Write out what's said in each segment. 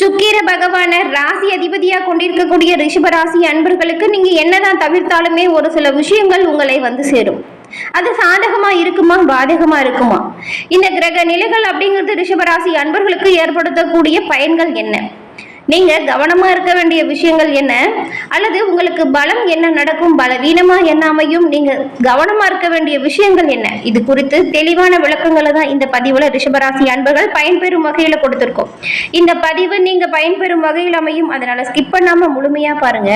சுக்கிர பகவான ராசி அதிபதியாக கொண்டிருக்கக்கூடிய ரிஷபராசி அன்பர்களுக்கு நீங்கள் என்னதான் தவிர்த்தாலுமே ஒரு சில விஷயங்கள் உங்களை வந்து சேரும். அது சாதகமா இருக்குமா? பாதகமா இருக்குமா? இந்த கிரக நிலைகள் அப்படிங்கிறது ரிஷபராசி அன்பர்களுக்கு ஏற்படுத்தக்கூடிய பயன்கள் என்ன? நீங்க கவனமா இருக்க வேண்டிய விஷயங்கள் என்ன? அல்லது உங்களுக்கு பலம் என்ன நடக்கும்? பலவீனமா என்ன அமையும்? நீங்க கவனமா இருக்க வேண்டிய விஷயங்கள் என்ன? இது குறித்து தெளிவான விளக்கங்களை தான் இந்த பதிவுல ரிஷபராசி அன்பர்கள் பயன்பெறும் வகையில கொடுத்திருக்கோம். இந்த பதிவு நீங்க பயன்பெறும் வகையில் அமையும். அதனால ஸ்கிப் பண்ணாம முழுமையா பாருங்க.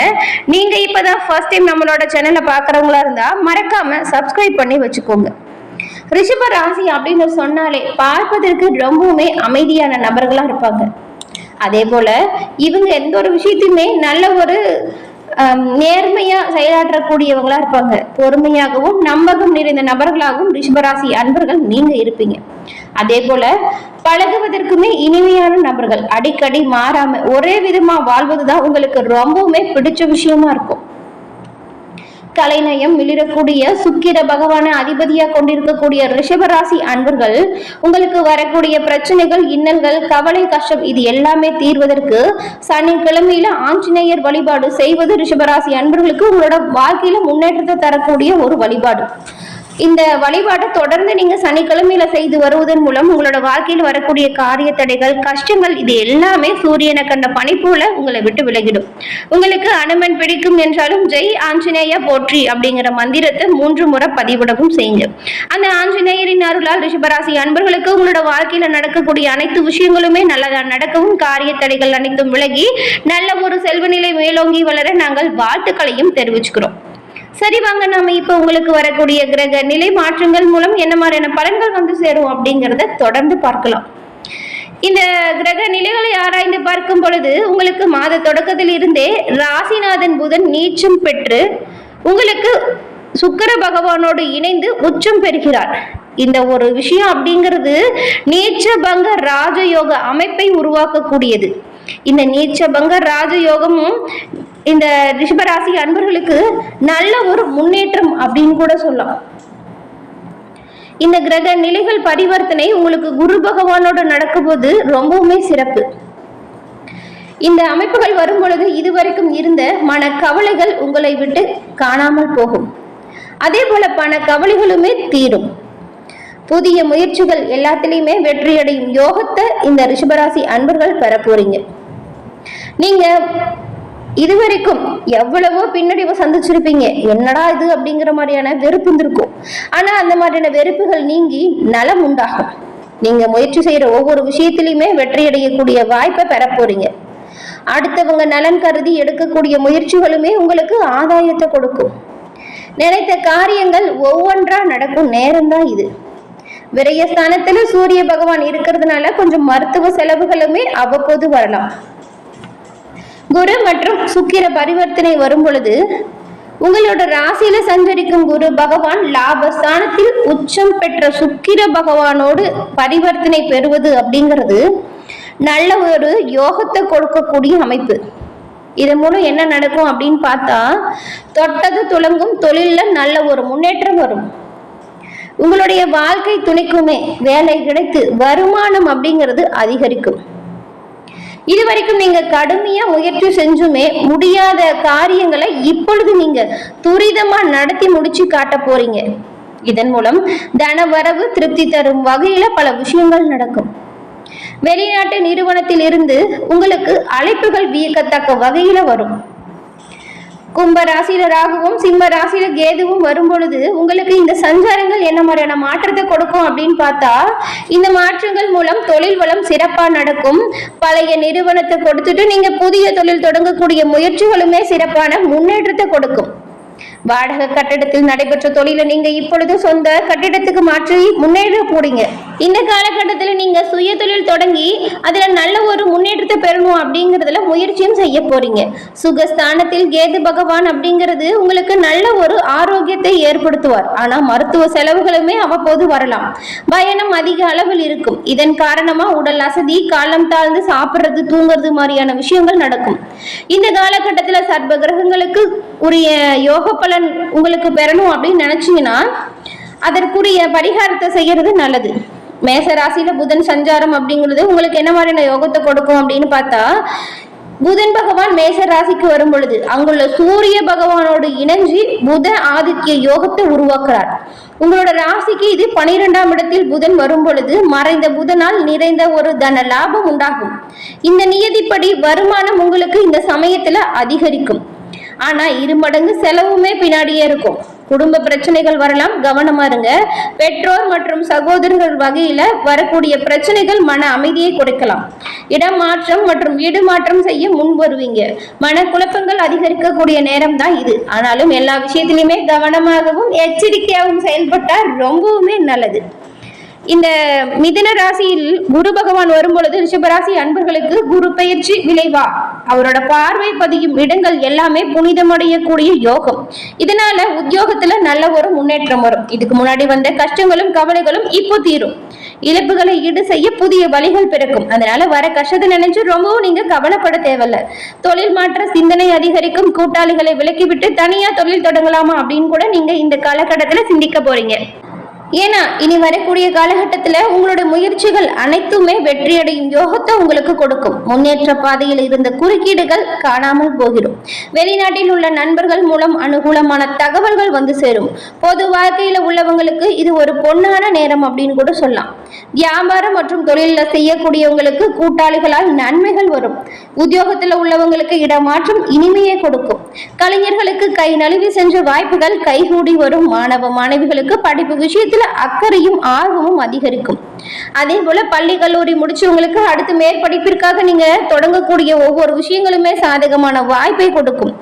நீங்க இப்பதான் ஃபர்ஸ்ட் டைம் நம்மளோட சேனலை பாக்குறவங்களா இருந்தா மறக்காம சப்ஸ்கிரைப் பண்ணி வச்சுக்கோங்க. ரிஷப ராசி அப்படின்னு சொன்னாலே பார்ப்பதற்கு ரொம்பவுமே அமைதியான நபர்களா இருப்பாங்க. அதே போல இவங்க எந்த ஒரு விஷயத்தையுமே நல்ல ஒரு நேர்மையா செயலாற்றக்கூடியவங்களா இருப்பாங்க. பொறுமையாகவும் நம்பகம் நிறைந்த நபர்களாகவும் ரிஷபராசி அன்பர்கள் நீங்க இருப்பீங்க. அதே போல பழகுவதற்குமே இனிமையான நபர்கள். அடிக்கடி மாறாம ஒரே விதமா வாழ்வதுதான் உங்களுக்கு ரொம்பவுமே பிடிச்ச விஷயமா இருக்கும். கலைநயம் மிளிரக்கூடிய சுக்கிர பகவான அதிபதியாக கொண்டிருக்கக்கூடிய ரிஷபராசி அன்பர்கள் உங்களுக்கு வரக்கூடிய பிரச்சனைகள் இன்னல்கள் கவலை கஷ்டம் இது எல்லாமே தீர்வதற்கு சனிக்கிழமையில ஆஞ்சநேயர் வழிபாடு செய்வது ரிஷபராசி அன்பர்களுக்கு உங்களோட வாழ்க்கையில முன்னேற்றத்தை தரக்கூடிய ஒரு வழிபாடு. இந்த வழிபாட்டை தொடர்ந்து நீங்க சனிக்கிழமையில செய்து வருவதன் மூலம் உங்களோட வாழ்க்கையில் வரக்கூடிய காரிய தடைகள் கஷ்டங்கள் இது எல்லாமே சூரியனை கண்ட பணி போல உங்களை விட்டு விலகிடும். உங்களுக்கு அனுமன் பிடிக்கும் என்றாலும் ஜெய் ஆஞ்சநேய போற்றி அப்படிங்கிற மந்திரத்தை மூன்று முறை பதிவிடவும் செய்யுங்க. அந்த ஆஞ்சநேயரின் அருளால் ரிஷபராசி அன்பர்களுக்கு உங்களோட வாழ்க்கையில நடக்கக்கூடிய அனைத்து விஷயங்களுமே நல்லதா நடக்கவும் காரிய தடைகள் அனைத்தும் விலகி நல்ல ஒரு செல்வநிலை மேலோங்கி வளர நாங்கள் வாழ்த்துக்களையும் தெரிவிச்சுக்கிறோம். சரி வாங்க நாம இப்ப உங்களுக்கு வரக்கூடிய கிரக நிலை மாற்றங்கள் மூலம் என்ன மாதிரியான பலன்கள் வந்து சேரும் அப்படிங்கறத தொடர்ந்து பார்க்கலாம். இந்த கிரக நிலைகளை ஆராய்ந்து பார்க்கும் பொழுது உங்களுக்கு மாத தொடக்கத்தில் இருந்தே ராசிநாதன் புதன் நீச்சம் பெற்று உங்களுக்கு சுக்கர பகவானோடு இணைந்து உச்சம் பெறுகிறார். இந்த ஒரு விஷயம் அப்படிங்கிறது நீச்சபங்க ராஜயோக அமைப்பை உருவாக்கக்கூடியது. இந்த நீச்சபங்க ராஜயோகமும் இந்த ரிஷபராசி அன்பர்களுக்கு நல்ல ஒரு முன்னேற்றம் அப்படின்னு கூட சொல்லலாம். இந்த கிரக நிலைகள் பரிவர்த்தனை உங்களுக்கு குரு பகவானோட நடக்கும்போது ரொம்பவுமே சிறப்பு. இந்த அமைப்புகள் வரும் பொழுது இதுவரைக்கும் இருந்த மன கவலைகள் உங்களை விட்டு காணாமல் போகும். அதே போல பண கவலைகளுமே தீரும். புதிய முயற்சிகள் எல்லாத்திலையுமே வெற்றியடையும் யோகத்தை இந்த ரிஷபராசி அன்பர்கள் பெற போறீங்க நீங்க இதுவரைக்கும் எவ்வளவோ பின்னடைவை சந்திச்சிருப்பீங்க. என்னடா இது அப்படிங்கிற மாதிரியான வெறுப்பு இருந்திருக்கும். ஆனா அந்த மாதிரியான வெறுப்புகள் நீங்கி நலம் உண்டாகும். நீங்க முயற்சி செய்யற ஒவ்வொரு விஷயத்திலையுமே வெற்றி அடையக்கூடிய வாய்ப்பை பெற போறீங்க. அடுத்தவங்க நலன் கருதி எடுக்கக்கூடிய முயற்சிகளுமே உங்களுக்கு ஆதாயத்தை கொடுக்கும். நினைத்த காரியங்கள் ஒவ்வொன்றா நடக்கும் நேரம்தான் இது. விரயஸ்தானத்துல சூரிய பகவான் இருக்கிறதுனால கொஞ்சம் மருத்துவ செலவுகளுமே அவ்வப்போது வரலாம். குரு மற்றும் சுக்கிர பரிவர்த்தனை வரும் பொழுது உங்களோட ராசியில சஞ்சரிக்கும் குரு பகவான் லாபஸ்தானத்தில் உச்சம் பெற்ற சுக்கிர பகவானோடு பரிவர்த்தனை பெறுவது அப்படிங்கிறது நல்ல ஒரு யோகத்தை கொடுக்கக்கூடிய அமைப்பு. இதன் மூலம் என்ன நடக்கும் அப்படின்னு பார்த்தா தொட்டது துளங்கும் தொழிலில் நல்ல ஒரு முன்னேற்றம் வரும். உங்களுடைய வாழ்க்கை துணைக்குமே வேலை கிடைத்து வருமானம் அப்படிங்கிறது அதிகரிக்கும். இதுவரைக்கும் நீங்க கடுமையா முயற்சி செஞ்சுமே முடியாத காரியங்களை இப்பொழுது நீங்க துரிதமா நடத்தி முடிச்சு காட்ட போறீங்க. இதன் மூலம் தன வரவு திருப்தி தரும் வகையில பல விஷயங்கள் நடக்கும். வெளிநாட்டு நிறுவனத்தில் இருந்து உங்களுக்கு அழைப்புகள் வியக்கத்தக்க வகையில வரும். கும்ப ராசியில ராகுவும் சிம்ம ராசியில கேதுவும் வரும் பொழுது உங்களுக்கு இந்த சஞ்சாரங்கள் என்ன மாதிரியான மாற்றத்தை கொடுக்கும் அப்படின்னு பார்த்தா இந்த மாற்றங்கள் மூலம் தொழில் வளம் சிறப்பா நடக்கும். பழைய நிறுவனத்தை கொடுத்துட்டு நீங்க புதிய தொழில் தொடங்கக்கூடிய முயற்சிகளுமே சிறப்பான முன்னேற்றத்தை கொடுக்கும். வாடகை கட்டிடத்தில் நடைபெற்ற தொழிலை நீங்க இப்பொழுது சொந்த கட்டிடத்துக்கு மாற்றி முன்னேற போறீங்க. இந்த காலகட்டத்தில் நீங்க சுய தொழில் தொடங்கி அதுல நல்ல ஒரு முன்னேற்றத்தை பெறணும் அப்படிங்கறதுல முயற்சியும் செய்ய போறீங்க. சுகஸ்தானத்தில் கேது பகவான் அப்படிங்கிறது உங்களுக்கு நல்ல ஒரு ஆரோக்கியத்தை ஏற்படுத்துவார். ஆனா மருத்துவ செலவுகளுமே அவ்வப்போது வரலாம். பயணம் அதிக அளவில் இருக்கும். இதன் காரணமா உடல் அசதி காலம் தாழ்ந்து சாப்பிடுறது தூங்குறது மாதிரியான விஷயங்கள் நடக்கும். இந்த காலகட்டத்துல சர்வ கிரகங்களுக்கு உரிய யோக பலன் உங்களுக்கு பெறணும் அப்படின்னு நினைச்சீங்கன்னா அதற்குரிய பரிகாரத்தை செய்யறது நல்லது. மேச ராசியில புதன் சஞ்சாரம் அப்படிங்கிறது உங்களுக்கு என்ன மாதிரியான யோகத்தை கொடுக்கும் அப்படின்னு பார்த்தா புதன் பகவான் மேச ராசிக்கு வரும் பொழுது அங்குள்ள சூரிய பகவானோடு இணைஞ்சு புத ஆதித்ய யோகத்தை உருவாக்குறார். உங்களோட ராசிக்கு இது பனிரெண்டாம் இடத்தில் புதன் வரும் பொழுது மறைந்த புதனால் நிறைந்த ஒரு தன லாபம் உண்டாகும். இந்த நியதிப்படி வருமானம் உங்களுக்கு இந்த சமயத்துல அதிகரிக்கும். ஆனால் இரு மடங்கு செலவுமே பின்னாடியே இருக்கும். குடும்ப பிரச்சனைகள் வரலாம் கவனமா இருங்க. பெற்றோர் மற்றும் சகோதரர்கள் வகையில வரக்கூடிய பிரச்சனைகள் மன அமைதியை கொடுக்கலாம் இடம் மாற்றம் மற்றும் வீடு மாற்றம் செய்ய முன் வருவீங்க. மனக்குழப்பங்கள் அதிகரிக்கக்கூடிய நேரம் தான் இது. ஆனாலும் எல்லா விஷயத்திலையுமே கவனமாகவும் எச்சரிக்கையாகவும் செயல்பட்டால் ரொம்பவுமே நல்லது. இந்த மிதுன ராசியில் குரு பகவான் வரும் பொழுது ரிஷபராசி அன்பர்களுக்கு குரு பயிற்சி விளைவா? அவரோட பார்வை பதியும் இடங்கள் எல்லாமே புனிதமடையக்கூடிய யோகம். இதனால உத்தியோகத்துல நல்ல ஒரு முன்னேற்றம் வரும். இதுக்கு முன்னாடி வந்த கஷ்டங்களும் கவலைகளும் இப்போ தீரும். இழப்புகளை ஈடு செய்ய புதிய வழிகள் பிறக்கும். அதனால வர கஷ்டத்தை நினைச்சு ரொம்பவும் நீங்க கவலைப்பட தேவையில்ல. தொழில் மாற்ற சிந்தனை அதிகரிக்கும். கூட்டாளிகளை விலக்கிவிட்டு தனியா தொழில் தொடங்கலாமா அப்படின்னு கூட நீங்க இந்த காலகட்டத்துல சிந்திக்க போறீங்க. ஏன்னா இனி வரக்கூடிய காலகட்டத்துல உங்களோட முயற்சிகள் அனைத்துமே வெற்றியடையும் யோகத்தை உங்களுக்கு கொடுக்கும். முன்னேற்ற பாதையில் இருந்த குறுக்கீடுகள் காணாமல் போகிடும். வெளிநாட்டில் உள்ள நண்பர்கள் மூலம் அனுகூலமான தகவல்கள் வந்து சேரும். பொது வாழ்க்கையில உள்ளவங்களுக்கு இது ஒரு பொன்னான நேரம் அப்படின்னு கூட சொல்லலாம். வியாபாரம் மற்றும் தொழிலில் செய்யக்கூடியவங்களுக்கு கூட்டாளிகளால் நன்மைகள் வரும். உத்தியோகத்துல உள்ளவங்களுக்கு இடமாற்றம் இனிமையை கொடுக்கும். கலைஞர்களுக்கு கை நழுவி சென்ற வாய்ப்புகள் கைகூடி வரும். மாணவ மாணவிகளுக்கு படிப்பு விஷயத்துல அக்கறையும் ஆர்வமும் அதிகரிக்கும். அதே போல பள்ளி கல்லூரி முடிச்சவங்களுக்கு அடுத்து மேற்படிப்பிற்காக நீங்க தொடங்கக்கூடிய ஒவ்வொரு விஷயங்களுமே சாதகமான வாய்ப்பை கொடுக்கும்.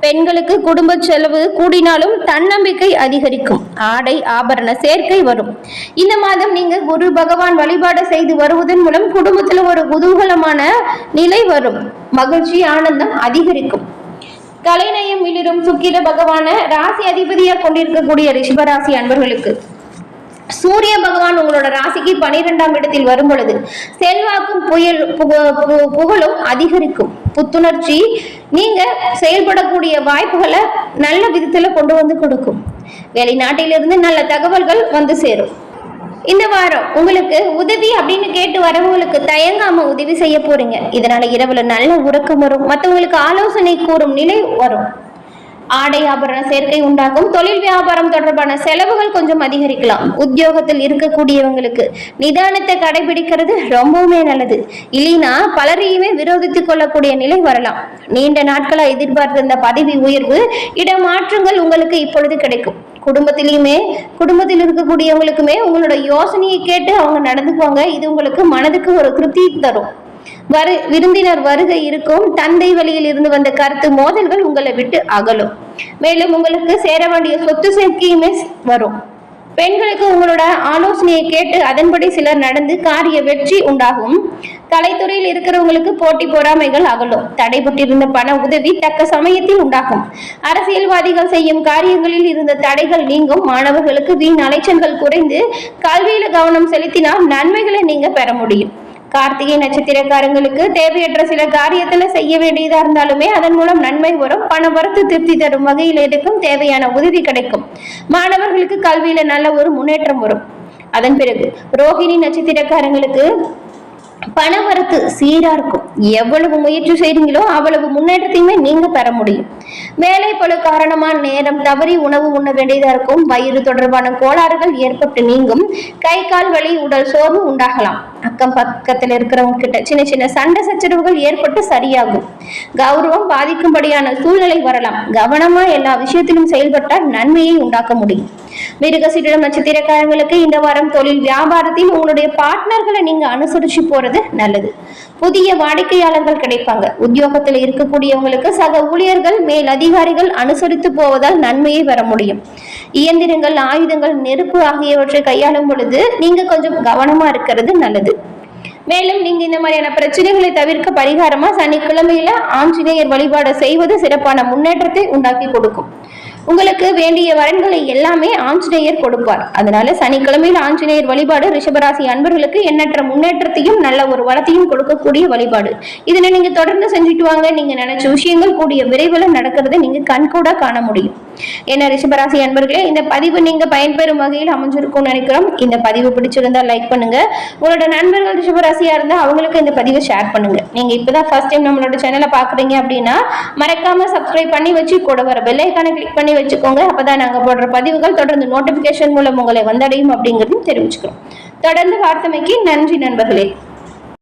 பெண்களுக்கு குடும்ப செலவு கூடினாலும் தன்னம்பிக்கை அதிகரிக்கும். ஆடை ஆபரண சேர்க்கை வரும். இந்த மாதம் நீங்க குரு பகவான் வழிபாடு செய்து வருவதன் மூலம் குடும்பத்துல ஒரு குதூகலமான நிலை வரும். மகிழ்ச்சி ஆனந்தம் அதிகரிக்கும். கலைநயம் மிளிரும் சுக்கிர பகவான ராசி அதிபதியா கொண்டிருக்கக்கூடிய ரிஷபராசி அன்பர்களுக்கு. சூரிய பகவான் உங்களோட ராசிக்கு பனிரெண்டாம் இடத்தில் வரும் பொழுது செல்வாக்கும் புயல் பு- புகழும் அதிகரிக்கும். புத்துணர்ச்சி நீங்க செயல்படக்கூடிய வாய்ப்புகளை நல்ல விதத்துல கொண்டு வந்து கொடுக்கும். வெளிநாட்டிலிருந்து நல்ல தகவல்கள் வந்து சேரும். இந்த வாரம் உங்களுக்கு உதவி அப்படின்னு கேட்டு வரவங்களுக்கு தயங்காம உதவி செய்ய போறீங்க. இதனால இரவுல நல்ல உறக்கம் வரும். மற்றவங்களுக்கு ஆலோசனை கூறும் நிலை வரும். ஆடை ஆபரண சேர்க்கை உண்டாகும். தொழில் வியாபாரம் தொடர்பான செலவுகள் கொஞ்சம் அதிகரிக்கலாம். உத்தியோகத்தில் இருக்கக்கூடியவங்களுக்கு நிதானத்தை கடைபிடிக்கிறது ரொம்பவுமே நல்லது. இல்லைன்னா பலரையுமே விரோதித்துக் கொள்ளக்கூடிய நிலை வரலாம். நீண்ட நாட்களாக எதிர்பார்த்த இந்த பதவி உயர்வு இடமாற்றங்கள் உங்களுக்கு இப்பொழுது கிடைக்கும். குடும்பத்திலையுமே குடும்பத்தில் இருக்கக்கூடியவங்களுக்குமே உங்களோட யோசனையை கேட்டு அவங்க நடந்துக்குவாங்க இது உங்களுக்கு மனதுக்கு ஒரு திருப்தி தரும். வரு விருந்தினர் வருகை இருக்கும். தந்தை வழியில் இருந்து வந்த கருத்து மோதல்கள் உங்களை விட்டு அகலும். மேலும் உங்களுக்கு சேர வேண்டிய சொத்து சேர்க்கையுமே வரும். பெண்களுக்கு உங்களோட ஆலோசனையை கேட்டு அதன்படி சிலர் நடந்து காரிய வெற்றி உண்டாகும். கலைத்துறையில் இருக்கிறவங்களுக்கு போட்டி பொறாமைகள் அகலும். தடைபட்டிருந்த பண உதவி தக்க சமயத்தில் உண்டாகும். அரசியல்வாதிகள் செய்யும் காரியங்களில் இருந்த தடைகள் நீங்கும். மாணவர்களுக்கு வீண் அலைச்சல்கள் குறைந்து கல்வியில கவனம் செலுத்தினால் நன்மைகளை நீங்க பெற முடியும். கார்த்திகை நட்சத்திரக்காரங்களுக்கு தேவையற்ற சில காரியத்துல செய்ய வேண்டியதா இருந்தாலுமே அதன் மூலம் நன்மை வரும் பண வரத்து திருப்தி தரும் வகையில் இருக்கும் தேவையான உதவி கிடைக்கும். மாணவர்களுக்கு கல்வியில நல்ல ஒரு முன்னேற்றம் வரும். அதன் பிறகு ரோஹிணி நட்சத்திரக்காரங்களுக்கு பணவரத்து சீரா இருக்கும். எவ்வளவு முயற்சி செய்றீங்களோ அவ்வளவு முன்னேற்றத்தையுமே நீங்க பெற முடியும். வேலை பல காரணமா நேரம் தவறி உணவு உண்ண வேண்டியதா இருக்கும். வயிறு தொடர்பான கோளாறுகள் ஏற்பட்டு நீங்கும். கை கால் வலி உடல் சோர்வு உண்டாகலாம். அக்கம் பக்கத்துல இருக்கிறவங்க கிட்ட சின்ன சின்ன சண்டை சச்சரவுகள் ஏற்பட்டு சரியாகும். கௌரவம் பாதிக்கும்படியான சூழ்நிலை வரலாம். கவனமா எல்லா விஷயத்திலும் செயல்பட்டால் நன்மையை உண்டாக்க முடியும். மிருகசீரிடம் நட்சத்திரக்காரங்களுக்கு இந்த வாரம் தொழில் வியாபாரத்தில் உங்களுடைய பார்ட்னர்களை நீங்க அனுசரிச்சு போறது நல்லது. புதிய வாடிக்கையாளர்கள் கிடைப்பாங்க. உத்தியோகத்தில் இருக்கக்கூடியவங்களுக்கு சக ஊழியர்கள் மேல் அதிகாரிகள் அனுசரித்து போவதால் நன்மையை பெற முடியும். இயந்திரங்கள் ஆயுதங்கள் நெருப்பு ஆகியவற்றை கையாளும் பொழுது நீங்க கொஞ்சம் கவனமா இருக்கிறது நல்லது. மேலும் நீங்க இந்த மாதிரியான பிரச்சனைகளை தவிர்க்க பரிகாரமா சனிக்கிழமையில ஆஞ்சநேயர் வழிபாடு செய்வது சிறப்பான முன்னேற்றத்தை உண்டாக்கி கொடுக்கும். உங்களுக்கு வேண்டிய வரன்களை எல்லாமே ஆஞ்சநேயர் கொடுப்பார். அதனால சனிக்கிழமையில் ஆஞ்சநேயர் வழிபாடு ரிஷபராசி அன்பர்களுக்கு எண்ணற்ற முன்னேற்றத்தையும் நல்ல ஒரு வளத்தையும் கொடுக்கக்கூடிய வழிபாடு. இதனை நீங்க தொடர்ந்து செஞ்சுட்டு வாங்க. நீங்க நினைச்ச விஷயங்கள் கூடிய விரைவில் நடக்கிறத நீங்க கண்கூட காண முடியும். என்ன ரிஷபராசி அன்பர்களே இந்த பதிவு நீங்க பயன்பெறும் வகையில் அமைஞ்சிருக்கும்னு நினைக்கிறோம். இந்த பதிவு பிடிச்சிருந்தா லைக் பண்ணுங்க. உங்களோட நண்பர்கள் ரிஷபராசியா இருந்தா அவங்களுக்கு இந்த பதிவை ஷேர் பண்ணுங்க. நீங்க இப்பதான் ஃபர்ஸ்ட் டைம் நம்மளோட சேனலை பாக்குறீங்க அப்படின்னா மறக்காம சப்ஸ்கிரைப் பண்ணி வச்சு கூட வர பெல்லைக்கான கிளிக் பண்ணி வச்சுக்கோங்க. அப்பதான் நாங்க போடுற பதிவுகள் தொடர்ந்து நோட்டிபிகேஷன் மூலம் உங்களை வந்தடையும் அப்படிங்கிறதையும் தெரிவிச்சுக்கிறோம். தொடர்ந்து வார்த்தைமைக்கு நன்றி நண்பர்களே.